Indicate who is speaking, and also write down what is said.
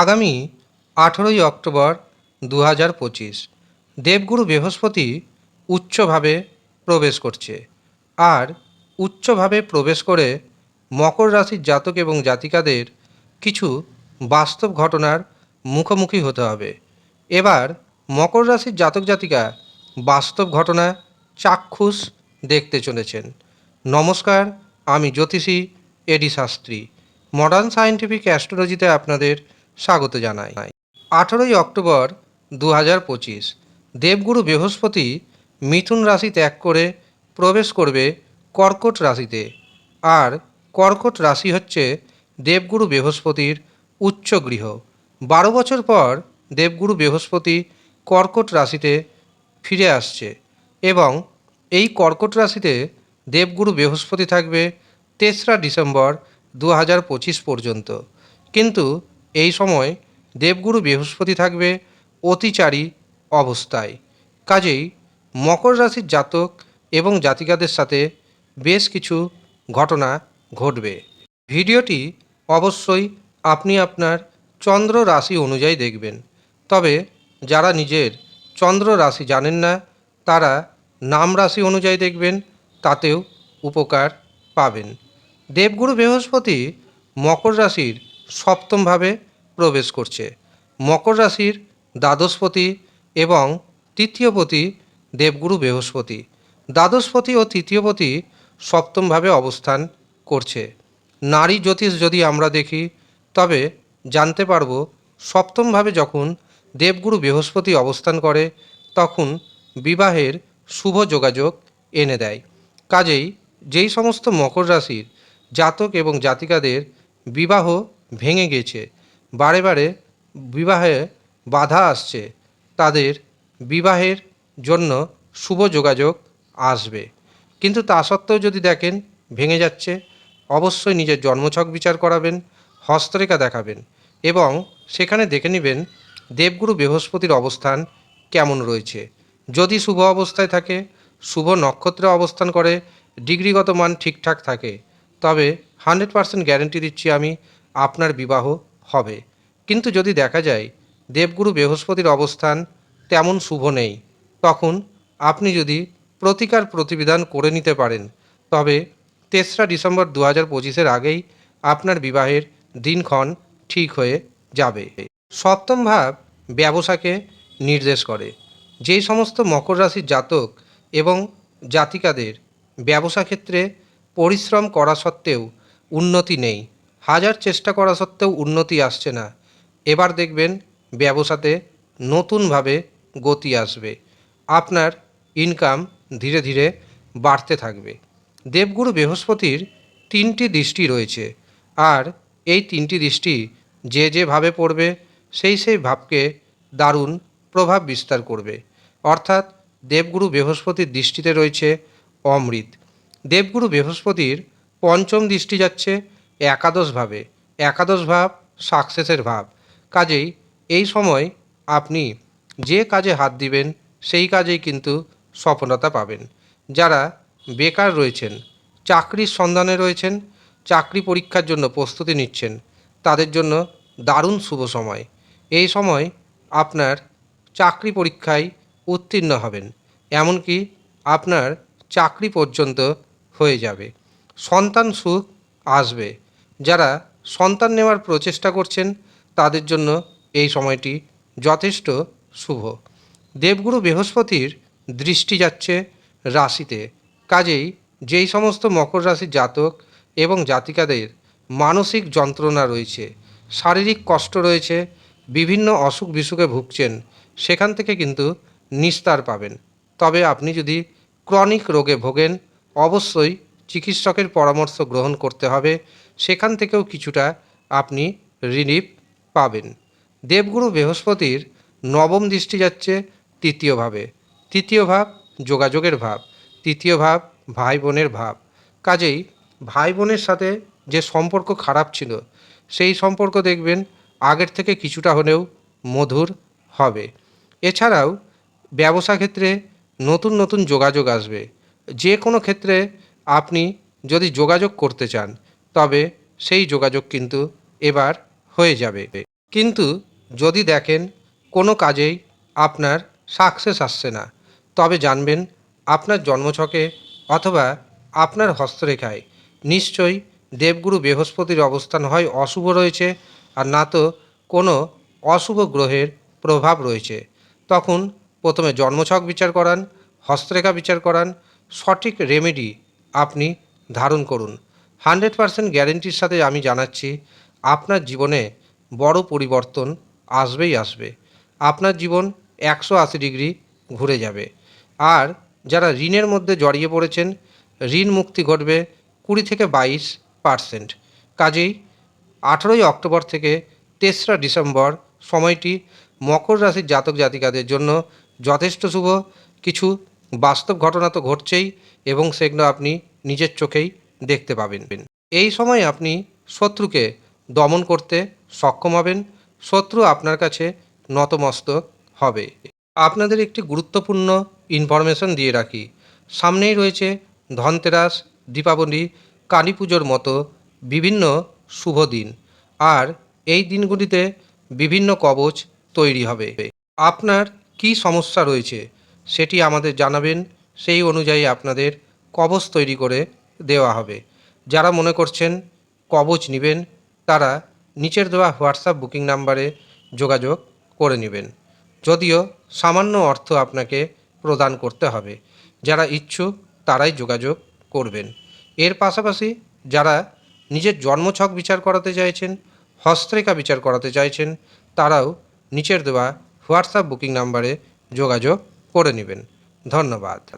Speaker 1: আগামী আঠেরোই অক্টোবর দু হাজার পঁচিশ দেবগুরু বৃহস্পতি উচ্চভাবে প্রবেশ করছে। আর উচ্চভাবে প্রবেশ করে মকর রাশির জাতক এবং জাতিকাদের কিছু বাস্তব ঘটনার মুখোমুখি হতে হবে। এবার মকর রাশির জাতক জাতিকা বাস্তব ঘটনা চাক্ষুষ দেখতে চলেছেন। নমস্কার, আমি জ্যোতিষী A D Shastri. Modern scientific অ্যাস্ট্রোলজিতে আপনাদের স্বাগত জানাই। আঠেরোই অক্টোবর দু হাজার পঁচিশ, দেবগুরু বৃহস্পতি মিথুন রাশি ত্যাগ করে প্রবেশ করবে কর্কট রাশিতে। আর কর্কট রাশি হচ্ছে দেবগুরু বৃহস্পতির উচ্চ গৃহ। বারো বছর পর দেবগুরু বৃহস্পতি কর্কট রাশিতে ফিরে আসছে এবং এই কর্কট রাশিতে দেবগুরু বৃহস্পতি থাকবে তেসরা ডিসেম্বর দু হাজার পঁচিশ পর্যন্ত। কিন্তু এই সময় দেবগুরু বৃহস্পতি থাকবে অতিচারী অবস্থায়। কাজেই মকর রাশির জাতক এবং জাতিকাদের সাথে বেশ কিছু ঘটনা ঘটবে। ভিডিওটি অবশ্যই আপনি আপনার চন্দ্র রাশি অনুযায়ী দেখবেন। তবে যারা নিজের চন্দ্র রাশি জানেন না, তারা নাম রাশি অনুযায়ী দেখবেন, তাতেও উপকার পাবেন। দেবগুরু বৃহস্পতি মকর রাশির সপ্তমভাবে প্রবেশ করছে। মকর রাশির দ্বাদশপতি এবং তৃতীয়পতি দেবগুরু বৃহস্পতি। দ্বাদশপতি ও তৃতীয়পতি সপ্তমভাবে অবস্থান করছে। নারী জ্যোতিষ যদি আমরা দেখি, তবে জানতে পারব সপ্তমভাবে যখন দেবগুরু বৃহস্পতি অবস্থান করে, তখন বিবাহের শুভ যোগাযোগ এনে দেয়। কাজেই যেই সমস্ত মকর রাশির জাতক এবং জাতিকাদের বিবাহ ভেঙে গেছে। বারে বারে বিবাহে বাধা আসছে। তাদের বিবাহের জন্য শুভ যোগাযোগ আসবে। কিন্তু তা সত্ত্বেও যদি দেখেন, ভেঙে যাচ্ছে, অবশ্যই নিজের জন্মছক বিচার করাবেন, হস্তরেখা দেখাবেন এবং সেখানে দেখে নেবেন দেবগুরু বৃহস্পতির অবস্থান কেমন রয়েছে। যদি শুভ অবস্থায় থাকে, শুভ নক্ষত্রে অবস্থান করে, ডিগ্রিগত মান ঠিকঠাক থাকে, তবে হান্ড্রেড পারসেন্ট গ্যারেন্টি দিচ্ছি আমি আপনার বিবাহ হবে। কিন্তু যদি দেখা যায় দেবগুরু বৃহস্পতির অবস্থান তেমন শুভ নেই, তখন আপনি যদি প্রতিকার প্রতিবিধান করে নিতে পারেন, তবে তেসরা ডিসেম্বর দু হাজার পঁচিশের আগেই আপনার বিবাহের দিনক্ষণ ঠিক হয়ে যাবে। সপ্তম ভাব ব্যবসাকে নির্দেশ করে। যেই সমস্ত মকর রাশির জাতক এবং জাতিকাদের ব্যবসা ক্ষেত্রে পরিশ্রম করা সত্ত্বেও উন্নতি নেই। হাজার চেষ্টা করা সত্ত্বেও উন্নতি আসছে না। এবার দেখবেন ব্যবসাতে নতুনভাবে গতি আসবে। আপনার ইনকাম ধীরে ধীরে বাড়তে থাকবে। দেবগুরু বৃহস্পতির তিনটি দৃষ্টি রয়েছে। আর এই তিনটি দৃষ্টি যে যেভাবে পড়বে, সেই সেই ভাবকে দারুণ প্রভাব বিস্তার করবে। অর্থাৎ দেবগুরু বৃহস্পতির দৃষ্টিতে রয়েছে অমৃত। দেবগুরু বৃহস্পতির পঞ্চম দৃষ্টি যাচ্ছে একাদশ ভাবে একাদশ ভাব সাকসেসের ভাব। কাজেই এই সময় আপনি যে কাজে হাত দিবেন, সেই কাজেই কিন্তু সফলতা পাবেন। যারা বেকার রয়েছেন, চাকরির সন্ধানে রয়েছেন, চাকরি পরীক্ষার জন্য প্রস্তুতি নিচ্ছেন, তাদের জন্য দারুণ শুভ সময়। এই সময় আপনার চাকরি পরীক্ষায় উত্তীর্ণ হবেন, এমনকি আপনার চাকরি পর্যন্ত হয়ে যাবে। সন্তান সুখ আসবে। যারা সন্তান নেওয়ার প্রচেষ্টা করছেন, তাদের জন্য এই সময়টি যথেষ্ট শুভ। দেবগুরু বৃহস্পতির দৃষ্টি যাচ্ছে রাশিতে। কাজেই যেই সমস্ত মকর রাশির জাতক এবং জাতিকাদের মানসিক যন্ত্রণা রয়েছে, শারীরিক কষ্ট রয়েছে, বিভিন্ন অসুখ বিসুখে ভুগছেন, সেখান থেকে কিন্তু নিস্তার পাবেন। তবে আপনি যদি ক্রনিক রোগে ভোগেন, অবশ্যই চিকিৎসকের পরামর্শ গ্রহণ করতে হবে। সেখান থেকেও কিছুটা আপনি রিলিফ পাবেন। দেবগুরু বৃহস্পতির নবম দৃষ্টি যাচ্ছে তৃতীয় ভাবে। তৃতীয় ভাব যোগাযোগের ভাব, তৃতীয় ভাব ভাই বোনের ভাব। কাজেই ভাই বোনের সাথে যে সম্পর্ক খারাপ ছিল, সেই সম্পর্ক দেখবেন আগের থেকে কিছুটা হলেও মধুর হবে। এছাড়াও ব্যবসা ক্ষেত্রে নতুন নতুন যোগাযোগ আসবে। যে কোনো ক্ষেত্রে আপনি যদি যোগাযোগ করতে চান তবে সেই যোগাযোগ কিন্তু এবার হয়ে যাবে। কিন্তু যদি দেখেন কোনো কাজেই আপনার সাকসেস আসছে না, তবে জানবেন আপনার জন্মছকে অথবা আপনার হস্তরেখায় নিশ্চয়ই দেবগুরু বৃহস্পতির অবস্থান হয় অশুভ রয়েছে আর না তো কোনো অশুভ গ্রহের প্রভাব রয়েছে। তখন প্রথমে জন্মছক বিচার করান, হস্তরেখা বিচার করান, সঠিক রেমেডি আপনি ধারণ করুন। হান্ড্রেড পারসেন্ট গ্যারেন্টির সাথে আমি জানাচ্ছি, আপনার জীবনে বড় পরিবর্তন আসবেই আসবে। আপনার জীবন একশো আশি ডিগ্রি ঘুরে যাবে। আর যারা ঋণের মধ্যে জড়িয়ে পড়েছেন, ঋণ মুক্তি ঘটবে কুড়ি থেকে বাইশ পার্সেন্ট। কাজেই আঠেরোই অক্টোবর থেকে তেসরা ডিসেম্বর সময়টি মকর রাশির জাতক জাতিকাদের জন্য যথেষ্ট শুভ। কিছু বাস্তব ঘটনা তো ঘটছেই এবং সেগুলো আপনি নিজের চোখেই দেখতে পাবেন। এই সময় আপনি শত্রুকে দমন করতে সক্ষম হবেন। শত্রু আপনার কাছে নতমস্তক হবে। আপনাদের একটি গুরুত্বপূর্ণ ইনফরমেশন দিয়ে রাখি। সামনেই রয়েছে ধনতেরাস, দীপাবলি, কালী পুজোর মতো বিভিন্ন শুভ দিন। আর এই দিনগুলিতে বিভিন্ন কবচ তৈরি হবে। আপনার কি সমস্যা রয়েছে, সেটি আমাদের জানাবেন। সেই অনুযায়ী আপনাদের কবচ তৈরি করে দেওয়া হবে। যারা মনে করছেন কবচ নেবেন, তারা নিচের দেওয়া হোয়াটসঅ্যাপ বুকিং নাম্বারে যোগাযোগ করে নেবেন। যদিও সামান্য অর্থ আপনাকে প্রদান করতে হবে। যারা ইচ্ছুক, তারাই যোগাযোগ করবেন। এর পাশাপাশি যারা নিজের জন্মছক বিচার করাতে চাইছেন, হস্তরেখা বিচার করাতে চাইছেন, তারাও নিচের দেওয়া হোয়াটসঅ্যাপ বুকিং নাম্বারে যোগাযোগ করে নেবেন। ধন্যবাদ।